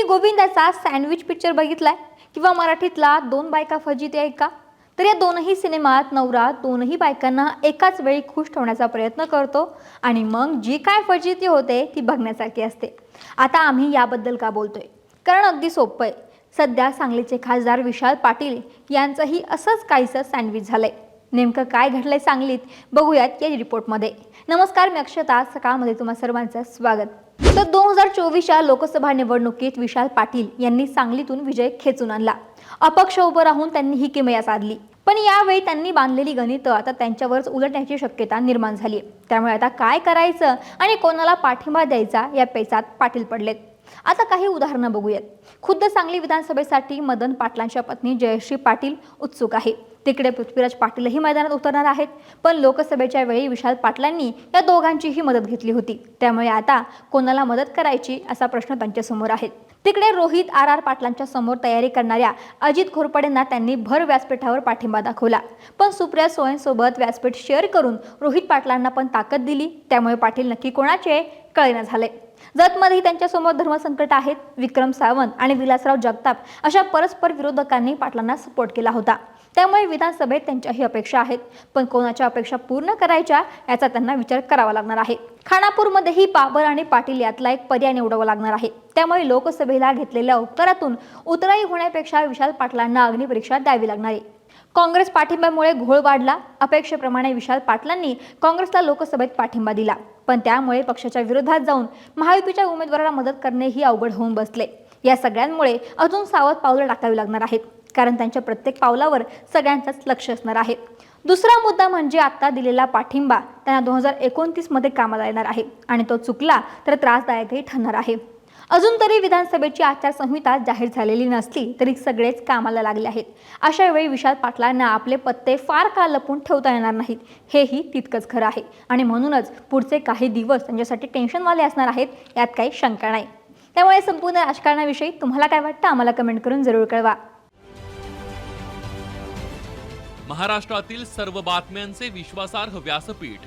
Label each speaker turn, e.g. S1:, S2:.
S1: तुम्ही गोविंदाचा sandwich picture बघितलाय? किंवा मराठीतला दोन बायका फजिती आहे का? तर या दोनही सिनेमात नवरा दोनही बायकांना एकाच वेळी खुश ठेवण्याचा प्रयत्न करतो आणि मग जी काय फजिती होते ती बघण्यासारखी असते. आता आम्ही याबद्दल का बोलतोय? कारण अगदी सोपं आहे. सध्या सांगलीचे खासदार विशाल पाटील यांचंही असंच काहीसं सँडविच झालंय. नेमकं काय घडलंय सांगलीत बघूयात या रिपोर्टमध्ये. नमस्कार मी अक्षता. सकाळमध्ये तुम्हा सर्वांचं स्वागत. तर दोन हजार चोवीसच्या लोकसभा निवडणुकीत विशाल पाटील यांनी सांगलीतून विजय खेचून आणला. अपक्ष उभं राहून त्यांनी ही किमया साधली. पण यावेळी त्यांनी बांधलेली गणितं आता त्यांच्यावरच उलटण्याची शक्यता निर्माण झाली त्यामुळे आता काय करायचं आणि कोणाला पाठिंबा द्यायचा या पेचात पाटील पडलेत. आता काही उदाहरणं बघूयात. खुद्द सांगली विधानसभेसाठी मदन पाटलांच्या पत्नी जयश्री पाटील उत्सुक आहे. तिकडे पृथ्वीराज पाटीलही मैदानात उतरणार आहेत. पण लोकसभेच्या वेळी विशाल पाटलांनी या दोघांचीही मदत घेतली होती. त्यामुळे आता कोणाला मदत करायची असा प्रश्न त्यांच्यासमोर आहे. तिकडे रोहित आर आर पाटलांच्या समोर तयारी करणाऱ्या अजित घोरपडेंना त्यांनी भर व्यासपीठावर पाठिंबा दाखवला. पण सुप्रिया स्वयंसोबत व्यासपीठ शेअर करून रोहित पाटलांना पण ताकद दिली. त्यामुळे पाटील नक्की कोणाचे कळेना झाले जतमध्येही त्यांच्यासमोर धर्मसंकट आहेत. विक्रम सावंत आणि विलासराव जगताप अशा परस्पर विरोधकांनी पाटलांना सपोर्ट केला होता. त्यामुळे विधानसभेत त्यांच्याही अपेक्षा आहेत. पण कोणाच्या अपेक्षा पूर्ण करायच्या याचा त्यांना विचार करावा लागणार आहे. खानापूरमध्येही बाबर आणि पाटील यातला एक पर्याय निवडावा लागणार आहे. त्यामुळे लोकसभेला घेतलेल्या उत्तरातून उतराई होण्यापेक्षा विशाल पाटलांना अग्निपरीक्षा द्यावी लागणार आहे. काँग्रेस पाठिंब्यामुळे घोळ वाढला. अपेक्षेप्रमाणे विशाल पाटलांनी काँग्रेसला लोकसभेत पाठिंबा दिला. पण त्यामुळे पक्षाच्या विरोधात जाऊन महायुतीच्या उमेदवाराला मदत करणेही अवघड होऊन बसले. या सगळ्यांमुळे अजून सावध पावलं टाकावी लागणार आहेत. कारण त्यांच्या प्रत्येक पावलावर सगळ्यांचंच लक्ष असणार आहे. दुसरा मुद्दा म्हणजे आता दिलेला पाठिंबा. त्यांना दोन हजार एकोणतीसमध्ये कामाला येणार आहे. आणि तो चुकला तर त्रासदायकही ठरणार आहे. अजून तरी विधानसभेची आचारसंहिता जाहीर झालेली नसली तरी सगळेच कामाला लागले आहेत. अशा वेळी विशाल पाटलांना आपले पत्ते फार काळ लपून ठेवता येणार नाहीत? हेही तितकंच खरं आहे. आणि म्हणूनच पुढचे काही दिवस त्यांच्यासाठी टेन्शनवाले असणार आहेत यात काही शंका नाही. त्यामुळे संपूर्ण राजकारणाविषयी तुम्हाला काय वाटतं? आम्हाला कमेंट करून जरूर कळवा.
S2: महाराष्ट्रातील सर्व बातम्यांचे विश्वासार्ह व्यासपीठ